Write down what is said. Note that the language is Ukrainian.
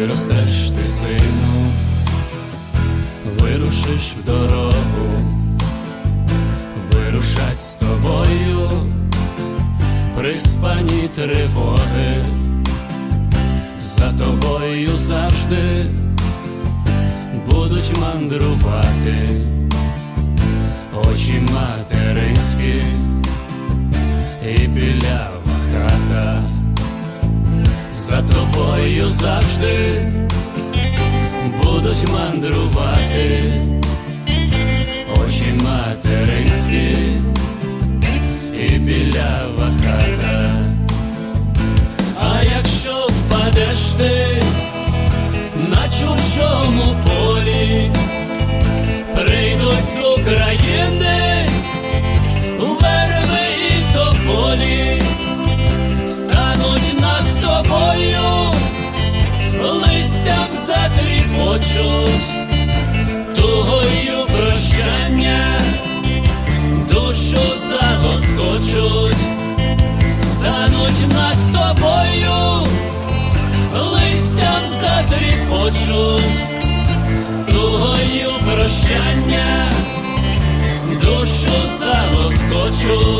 виростеш ти сину, вирушиш в дорогу, вирушать з тобою, приспані тривоги, за тобою завжди будуть мандрувати. Тобою завжди будуть мандрувати очі материнські і білява хата. А якщо впадеш ти на чужому полі, затріпочуть, тугою прощання, душу залоскочуть, стануть над тобою, листям затріпочуть, тугою прощання, душу залоскочуть.